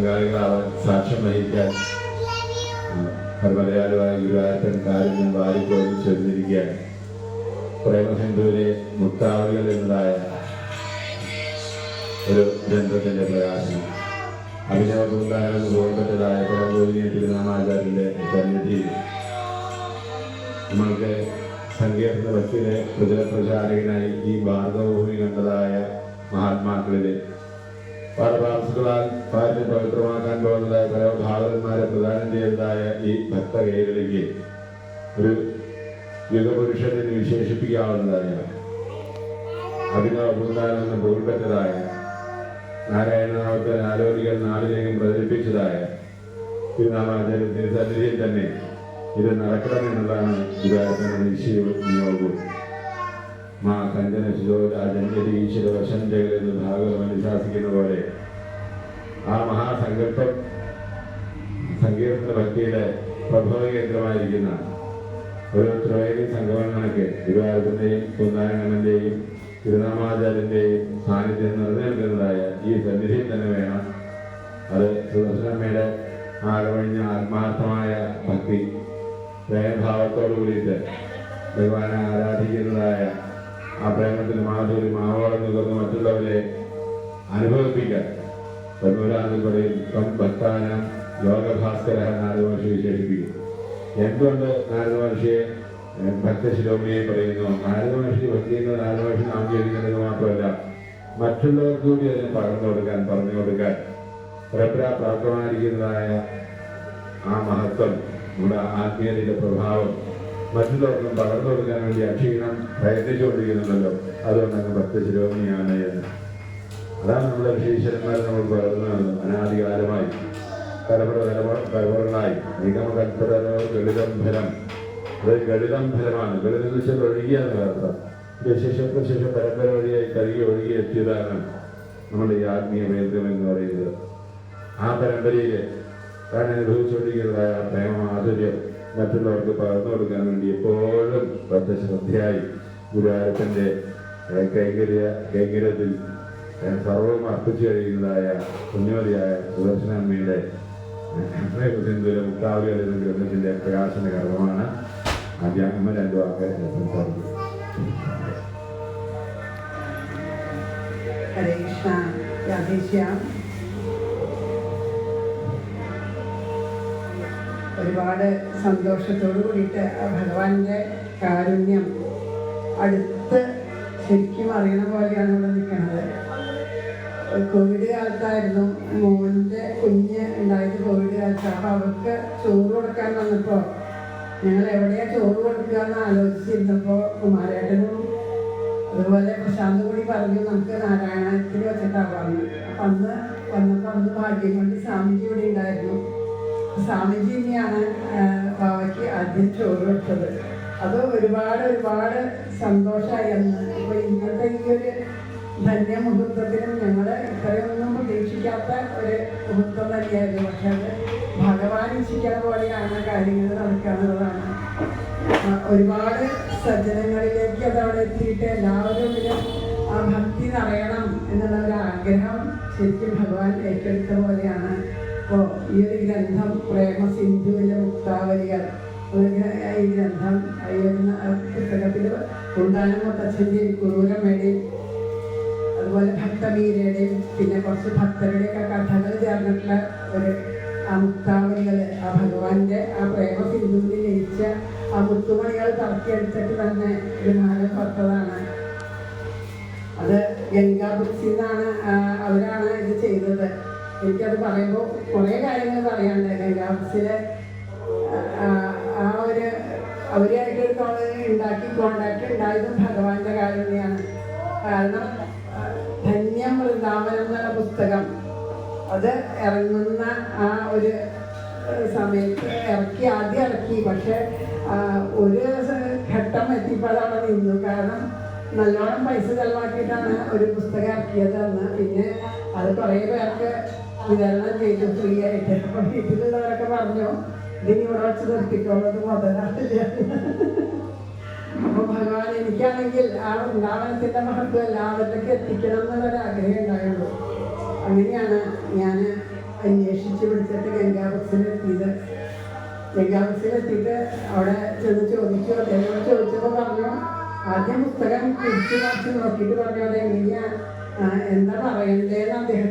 പങ്കാളികളാവാൻ സാക്ഷ്യം വഹിക്കാൻ മലയാളമായ ഗുരുവായൂരപ്പൻ കാര്യം വാരിക്കോരി ചൊല്ലിരിക്കുകയാണ് പ്രേമസിന്ധുവിലെ മുത്താവളികൾ എന്നതായ ഒരു ഗ്രന്ഥത്തിന്റെ പ്രകാശനം അഭിനവ പൂന്താനം ഗോപറ്റതായ പുറംകോലിയ തിരുനാമാചാര്യന്റെ സന്നിധിയിൽ നമ്മൾക്ക് സങ്കീർത്തന ഭക്തിയിലെ പ്രചരപ്രചാരകനായി ഈ ഭാർഗവഭൂമി കണ്ടതായ മഹാത്മാക്കളിലെ പാഠഭാസുകളാൽ പാലിനെ പവിത്രമാക്കാൻ പോകുന്നതായ പല ഭാഗവന്മാരെ പ്രദാനം ചെയ്തതായ ഈ ഭക്തകൈകളിലേക്ക് ഒരു യുഗപുരുഷനെ വിശേഷിപ്പിക്കാവുന്നതായ എന്ന് പോൽപ്പെട്ടതായ നാരായണനാമത്തെ ആലോചികൾ നാളിലേക്കും പ്രചരിപ്പിച്ചതായ തിരുനാമാചാര്യത്തിന്റെ സന്നിധിയിൽ തന്നെ ഇത് നടക്കണമെന്നുള്ളതാണ് ഗുരുവായൂരപ്പന്റെ നിശ്ചയവും നിയോഗവും മാ കഞ്ചന ശിരോരാജന്യതി ഈശ്വര വശന്തകൾ എന്ന് ഭാഗവതം അനുശാസിക്കുന്ന പോലെ ആ മഹാസങ്കല്പം സങ്കീർത്തന ഭക്തിയുടെ പ്രഭവ കേന്ദ്രമായിരിക്കുന്ന ഒരു ത്രിവേദി സംഗമങ്ങളൊക്കെ ഗുരുവായൂരത്തിന്റെയും കുന്നാരങ്ങന്റെയും തിരുനാമാചാര്യന്റെയും സാന്നിധ്യം നിലനിൽക്കുന്നതായ ഈ സന്നിധിയിൽ തന്നെ വേണം അത് സുദർശനമ്മയുടെ ആകമഴിഞ്ഞ ആത്മാർത്ഥമായ ഭക്തി പ്രേമഭാവത്തോടു കൂടിയിട്ട് ഭഗവാനെ ആരാധിക്കുന്നതായ ആ പ്രേമത്തിന് മാധുരി മാവോളം നുകർന്ന് മറ്റുള്ളവരെ അനുഭവിപ്പിക്കാൻ തൊണ്ണൂറാമിൽ ഇപ്പം ഭക്താന ലോകഭാസ്കര നാരദമഹർഷി വിശേഷിപ്പിക്കും എന്തുകൊണ്ട് നാരദമഹർഷിയെ ഏഹ്, ഭക്തശിരോമണിയെ പറയുന്നു? നാരദമഹർഷി ഭക്തി ചെയ്യുന്ന നാരദമഹർഷി നാം ചെയ്യുന്നത് മാത്രമല്ല മറ്റുള്ളവർക്ക് കൂടി അതിനെ പകർന്നു കൊടുക്കാൻ പറഞ്ഞു കൊടുക്കാൻ പരമ്പരാ പ്രാപ്തമായിരിക്കുന്നതായ ആ മഹത്വം നമ്മുടെ ആത്മീയതയുടെ പ്രഭാവം മറ്റുള്ളവർക്കും പകർന്നു കൊടുക്കാൻ വേണ്ടി അക്ഷീണം പ്രയത്നിച്ചുകൊണ്ടിരിക്കുന്നുണ്ടല്ലോ. അതുകൊണ്ട് അങ്ങ് ഭക്തശിരോമണിയാണ് എന്ന്. അതാണ് നമ്മുടെ ഋഷീശ്വരന്മാർ നമ്മൾ പകർന്നത് അനാദികാലമായി തലമുറ തലമുറ തലമുറകളായി നിഗമ ഗളിതം ഫലം അത് ഗളിതംഭരമാണ്. ഗളിതം എന്ന് വെച്ചാൽ ഒഴുകിയ അർത്ഥം. ശേഷം ശേഷം പരമ്പര വഴിയായി കഴുകി ഒഴുകി എത്തിയതാണ് നമ്മുടെ ഈ ആത്മീയ വേദ്യം എന്ന് പറയുന്നത്. ആ പരമ്പരയിൽ താൻ അനുഭവിച്ചുകൊണ്ടിരിക്കുന്നതായ പ്രേമ മാധുര്യം മറ്റുള്ളവർക്ക് പകർന്നു കൊടുക്കാൻ വേണ്ടി എപ്പോഴും ശ്രദ്ധ ശ്രദ്ധയായി ഗുരുവായൂരപ്പന്റെ കൈകര്യ കൈകര്യത്തിൽ സർവവും അർപ്പിച്ചു കഴിയുന്നതായ കുഞ്ഞോലിയായ സുദർശനമ്മയുടെ സിന്ധുവിലെ മുക്കാവുകൾ എന്ന ഗ്രന്ഥത്തിന്റെ പ്രകാശന ഘടകമാണ് അമ്മ രണ്ടു വാക്ക് സംസാരിക്കും. ഹരേ കൃഷ്ണ രാധേശ്യാം. ഒരുപാട് സന്തോഷത്തോടു കൂടിയിട്ട് ഭഗവാന്റെ കാരുണ്യം അടുത്ത് ശരിക്കും അറിയണ പോലെയാണ് ഇവിടെ നിൽക്കുന്നത് കോവിഡ് കാലത്തായിരുന്നു മോന്റെ കുഞ്ഞ് ഉണ്ടായത് കോവിഡ് കാലത്ത്. അപ്പോൾ അവർക്ക് ചോറ് കൊടുക്കാൻ വന്നപ്പോൾ ഞങ്ങൾ എവിടെയാ ചോറ് കൊടുക്കുക എന്ന് ആലോചിച്ചിരുന്നപ്പോൾ കുമാരേട്ടനും അതുപോലെ പ്രശാന്ത് കൂടി പറഞ്ഞു നമുക്ക് നാരായണത്തിൽ വെച്ചിട്ടാവാന്ന് അപ്പം അന്ന് വന്നപ്പോൾ അന്ന് ഭാഗ്യം കൊണ്ട് സ്വാമിജി ഇവിടെ ഉണ്ടായിരുന്നു. സ്വാമിജി തന്നെയാണ് ബാബയ്ക്ക് ആദ്യം ചോറ് വെച്ചത്. അത് ഒരുപാട് ഒരുപാട് സന്തോഷമായി. അന്ന് ഇപ്പൊ ഇന്നത്തെ ഈ ഒരു ധന്യമുഹൂർത്തത്തിലും ഞങ്ങൾ ഇത്രയൊന്നും പ്രതീക്ഷിക്കാത്ത ഒരു മുഹൂർത്തം തന്നെയായിരുന്നു. പക്ഷെ അത് ഭഗവാൻ ഇച്ഛിക്കാൻ പോലെയാണ് കാര്യങ്ങൾ നടക്കാനുള്ളതാണ് ഒരുപാട് സജ്ജനങ്ങളിലേക്ക് അത് അവിടെ എത്തിയിട്ട് എല്ലാവരും ആ ഭക്തി നിറയണം എന്നുള്ള ഒരു ആഗ്രഹം ശരിക്കും ഭഗവാൻ ഏറ്റെടുത്ത പോലെയാണ്. അപ്പോൾ ഈ ഒരു ഗ്രന്ഥം പ്രേമ സിന്ധുവിന്റെ മുക്താവലികൾ ഈ ഗ്രന്ഥം ഒരു പുസ്തകത്തിൽ കുണ്ടാനം മുത്തച്ഛന്റെയും കുറൂരമ്മയുടെയും അതുപോലെ ഭക്തമീരയുടെയും പിന്നെ കുറച്ച് ഭക്തരുടെയൊക്കെ കഥകൾ ചേർന്നിട്ടുള്ള ഒരു ആ മുക്താവലികൾ ആ ഭഗവാന്റെ ആ പ്രേമ സിന്ധുവിൽ ലയിച്ച ആ മുത്തുമണികൾ തറക്കിയെടുത്തിട്ട് തന്നെ ഒരു മാല പുറത്തതാണ് അത് ഗംഗാ ബുക്സിന്നാണ് അവരാണ് ഇത് ചെയ്തത്. എനിക്കത് പറയുമ്പോൾ കുറേ കാര്യങ്ങൾ പറയാനുണ്ടായിരുന്നു. ഗംഗാ ആ, ഒരു അവരായിട്ട് ഒരു കോളേജ് ഉണ്ടാക്കി കോണ്ടാക്ട് ഉണ്ടായതും ഭഗവാന്റെ കാരുണ്യാണ്. കാരണം ധന്യം വൃന്ദാവനം എന്നുള്ള പുസ്തകം അത് ഇറങ്ങുന്ന ആ ഒരു സമയത്ത് ഇറക്കി ആദ്യം ഇറക്കി. പക്ഷെ ഒരു ഘട്ടം എത്തിയപ്പോൾ നിന്നു. കാരണം നല്ലോണം പൈസ ചെലവാക്കിയിട്ടാണ് ഒരു പുസ്തകം ഇറക്കിയത് അന്ന്. പിന്നെ അത് കുറേ പേർക്ക് വിതരണം ചെയ്തു ഫ്രീ ആയിട്ട്. അപ്പം വീട്ടിലുള്ളവരൊക്കെ പറഞ്ഞു നീ ഇവിടെ വെച്ച് നിർത്തിക്കോളത് മുതലാവില്ല അപ്പൊ ഭഗവാൻ എനിക്കാണെങ്കിൽ ആ വൃന്ദാവനത്തിന്റെ മഹത്വം എല്ലാവരിലേക്ക് എത്തിക്കണം എന്നുള്ളൊരാഗ്രഹം ഉണ്ടായുള്ളൂ. അങ്ങനെയാണ് ഞാൻ അന്വേഷിച്ച് പിടിച്ചിട്ട് ഗംഗാ ബസ്സിലെത്തിയത് ഗംഗാ ബസ്സിലെത്തിയിട്ട് അവിടെ ചെന്ന് ചോദിച്ചു അദ്ദേഹം ചോദിച്ചപ്പോൾ പറഞ്ഞു ആദ്യം പുസ്തകം തിരിച്ചു നോക്കി നോക്കിയിട്ട് പറഞ്ഞു അത് എങ്ങനെയാ ആ, എന്താ പറയണ്ടേന്ന് അദ്ദേഹം